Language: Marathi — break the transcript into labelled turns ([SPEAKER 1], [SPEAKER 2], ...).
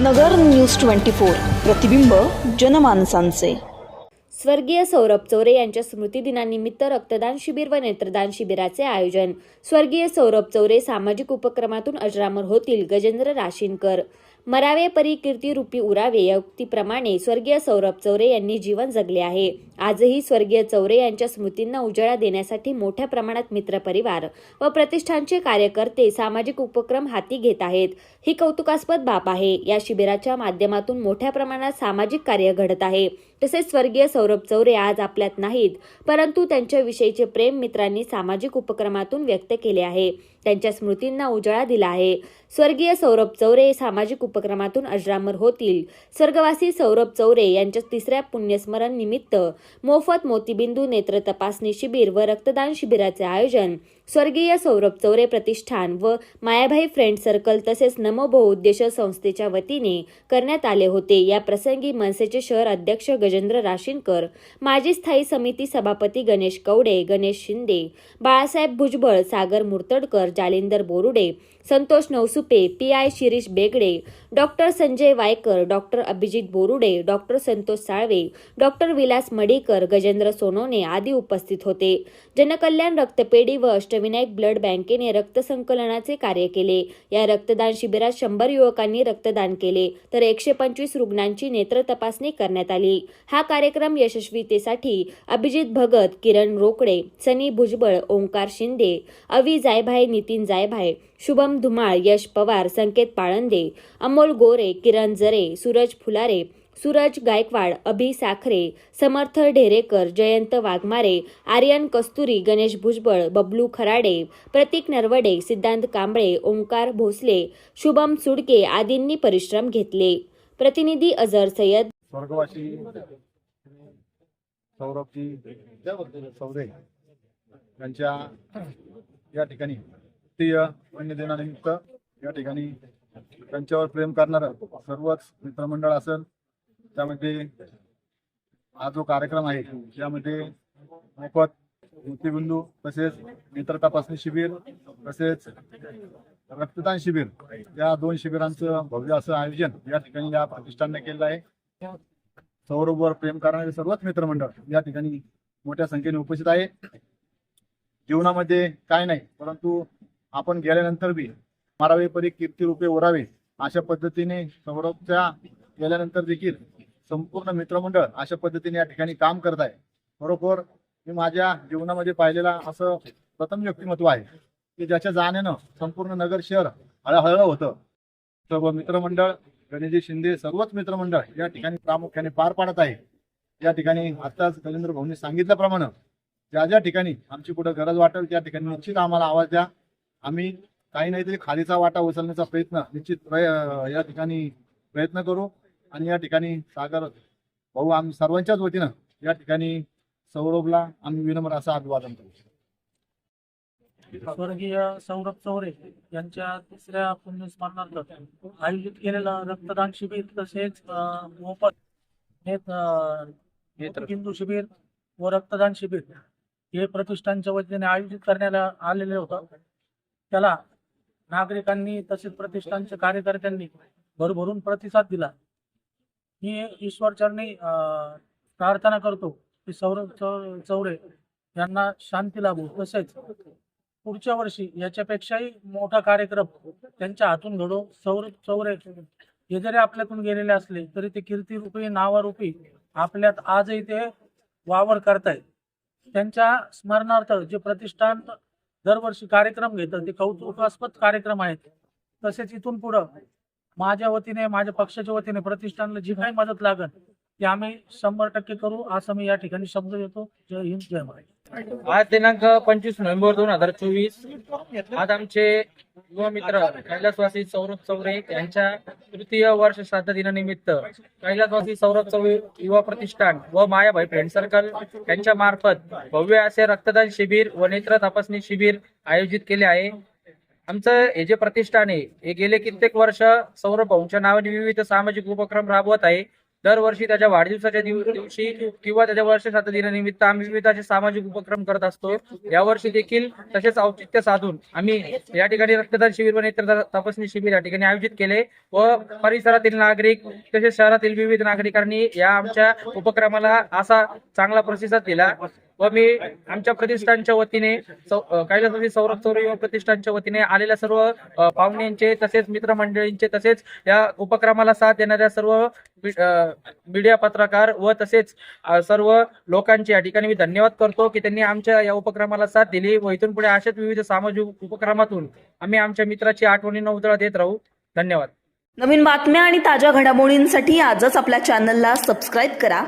[SPEAKER 1] नगर न्यूज ट्वेंटी फोर प्रतिबिंब जनमानसांचे.
[SPEAKER 2] स्वर्गीय सौरभ चौरे यांच्या स्मृतिदिनानिमित्त रक्तदान शिबिर व नेत्रदान शिबिराचे आयोजन. स्वर्गीय सौरभ चौरे सामाजिक उपक्रमातून अजरामर होतील गजेंद्र राशीनकर. मरावे परी कीर्ती रूपी उरावे या उक्तीप्रमाणे स्वर्गीय सौरभ चौरे यांनी जीवन जगले आहे. आजही स्वर्गीय चौरे यांच्या स्मृतींना उजाळा देण्यासाठी मोठ्या प्रमाणात मित्रपरिवार व प्रतिष्ठानचे कार्यकर्ते सामाजिक उपक्रम हाती घेत आहेत. ही कौतुकास्पद बाब आहे. या शिबिराच्या माध्यमातून मोठ्या प्रमाणात सामाजिक कार्य घडत आहे. तसेच स्वर्गीय सौरभ चौरे आज आपल्यात नाहीत परंतु त्यांच्याविषयीचे प्रेम मित्रांनी सामाजिक उपक्रमातून व्यक्त केले आहे. त्यांच्या स्मृतींना उजाळा दिला आहे. स्वर्गीय सौरभ चौरे सामाजिक उपक्रमातून अजरामर होतील. स्वर्गवासी सौरभ चौरे यांच्या तिसऱ्या पुण्यस्मरण निमित्त मोफत मोतीबिंदू नेत्र तपासणी शिबिर व रक्तदान शिबिराचे आयोजन स्वर्गीय सौरभ चौरे प्रतिष्ठान व मायाभाई फ्रेंड सर्कल तसेच नमो बहुउद्देश संस्थेच्या वतीने करण्यात आले होते. या प्रसंगी मनसेचे शहर अध्यक्ष गजेंद्र राशीनकर माजी स्थायी समिती सभापती Ganesh Kawade Ganesh Shinde Balasaheb Bhujbal Sagar Murtadkar Jalindar Borude Santosh Navsupe P I Shirish Begade doctor Sanjay Waikar doctor Abhijit Borude doctor Santosh Salve doctor Vilas Madikar Gajendra Sonone आदी उपस्थित होते. जनकल्याण रक्तपेढी व अष्ट अष्टविनायक ब्लड बँकेने रक्तसंकलनाचे कार्य केले. या रक्तदान शिबिरात शंभर युवकांनी रक्तदान केले. तर एकशे पंचवीस रुग्णांची नेत्र तपासणी करण्यात आली. हा कार्यक्रम यशस्वीतेसाठी अभिजित भगत किरण रोकडे सनी भुजबळ ओंकार शिंदे अवी जायभाय नितीन जायभाय शुभम धुमाळ यश पवार संकेत पाळंदे अमोल गोरे किरण जरे सूरज फुलारे सूरज गायकवाड अभि साखरे समर्थ ढेरेकर जयंत वाघमारे आर्यन कस्तुरी गणेश भुजबळ बबलू खराडे प्रतीक नरवडे सिद्धांत कांबळे ओंकार भोसले शुभम सुडके आदींनी परिश्रम घेतले. प्रतिनिधी अजर सय्यद.
[SPEAKER 3] स्वर्गवासी सौरभजी सौरे यांच्या या ठिकाणी राष्ट्रीय पुण्यदिनानिमित्त या ठिकाणी त्यांच्यावर प्रेम करणारं सर्वच मित्रमंडळ असेल त्यामध्ये हा जो कार्यक्रम आहे त्यामध्ये मोफत मोतीबिंदू तसेच नेत्र तपासणी शिबिर तसेच रक्तदान शिबिर या दोन शिबिरांचं भव्य असं आयोजन या ठिकाणी या प्रतिष्ठानने केलं आहे. सौरभवर प्रेम करणारे सर्वच मित्रमंडळ या ठिकाणी मोठ्या संख्येने उपस्थित आहे. जीवनामध्ये काय नाही परंतु आपण गेल्यानंतर बी मारावे परी कीर्ती रूपे ओरावे अशा पद्धतीने सौरभच्या गेल्यानंतर देखील संपूर्ण मित्रमंडळ अशा पद्धतीने या ठिकाणी काम करत आहे. बरोबर मी माझ्या जीवनामध्ये पाहिलेला असं प्रथम व्यक्तिमत्व आहे की ज्याच्या जाण्यानं संपूर्ण नगर शहर हळहळ होतं. सर्व मित्रमंडळ गणेशजी शिंदे सर्वच मित्रमंडळ या ठिकाणी प्रामुख्याने पार पाडत आहे. या ठिकाणी आताच गजेंद्र भाऊनी सांगितल्याप्रमाणे ज्या ज्या ठिकाणी आमची कुठं गरज वाटेल त्या ठिकाणी निश्चित आम्हाला आवाज द्या. आम्ही काही नाहीतरी खालीचा वाटा उचलण्याचा प्रयत्न निश्चित या ठिकाणी प्रयत्न करू. आणि या ठिकाणी सागर भाऊ आम्ही सर्वांच्याच वतीनं या ठिकाणी सौरभला आम्ही विनम्र असं अभिवादन करू
[SPEAKER 4] स्वर्गीय सौरभ चौरे यांच्या तिसऱ्या पुण्यस्मरणार्थ आयोजित केलेलं रक्तदान शिबिर तसेच मोफत नेत्रबिंदू शिबिर व रक्तदान शिबिर हे प्रतिष्ठानच्या वतीने आयोजित करण्यात आलेले होतं. त्याला नागरिकांनी तसेच प्रतिष्ठानच्या कार्यकर्त्यांनी भरभरून प्रतिसाद दिला. मी ईश्वरचरणी अं, प्रार्थना करतो की सौरभ चौ- चौरे यांना शांती लाभू. तसेच पुढच्या वर्षी याच्यापेक्षाही मोठा कार्यक्रम त्यांच्या हातून घडो. सौर चौरे हे जरी आपल्यातून गेलेले असले तरी ते कीर्तिरूपी नावारूपी आपल्यात आजही ते वावर करतायत. त्यांच्या स्मरणार्थ जे प्रतिष्ठान दरवर्षी कार्यक्रम घेतं ते कौतुकास्पद कार्यक्रम आहेत. तसेच इथून पुढं माझ्या वतीने माझ्या पक्षाच्या वतीने प्रतिष्ठानला जी काही मदत लागल ती आम्ही शंभर टक्के करू असं मी या ठिकाणी शब्द देतो. जय हिंद जय महाराज
[SPEAKER 5] आज दिनांक पंचवीस नोव्हेंबर दोन हजार चोवीस आज आमचे युवा मित्र कैलासवासी सौरभ चौरे यांच्या तृतीय वर्ष श्राद्ध दिनानिमित्त कैलासवासी सौरभ चौरे युवा प्रतिष्ठान व मायाभाई फ्रेंड सर्कल यांच्या मार्फत भव्य असे रक्तदान शिबिर व नेत्र तपासणी शिबिर आयोजित केले आहे. आमचं हे जे प्रतिष्ठान आहे हे गेले कित्येक वर्ष सौरभ नावाने विविध सामाजिक उपक्रम राबवत आहे. दरवर्षी त्याच्या वाढदिवसाच्या दिवशी किंवा त्याच्या वर्षश्राद्ध दिनानिमित्त आम्ही विविध असे सामाजिक उपक्रम करत असतो. यावर्षी देखील तसेच औचित्य साधून आम्ही या ठिकाणी रक्तदान शिबिर व नेत्र तपासणी शिबिर या ठिकाणी आयोजित केले व परिसरातील नागरिक तसेच शहरातील विविध नागरिकांनी या आमच्या उपक्रमाला असा चांगला प्रतिसाद दिला. व मी आमच्या प्रतिष्ठानच्या वतीने कैलासवासी सौरभ चौरे युवा प्रतिष्ठानच्या वतीने आलेल्या सर्व पाहुण्यांचे तसेच मित्रमंडळींचे तसेच या उपक्रमाला साथ देणाऱ्या सर्व मीडिया पत्रकार व तसेच सर्व लोकांचे या ठिकाणी मी धन्यवाद करतो की त्यांनी आमच्या या उपक्रमाला साथ दिली व इथून पुढे अशाच विविध सामाजिक उपक्रमातून आम्ही आमच्या मित्राची आठवणी नवतळा देत राहू. धन्यवाद.
[SPEAKER 1] नवीन बातम्या आणि ताज्या घडामोडींसाठी आजच आपल्या चॅनलला सबस्क्राईब करा.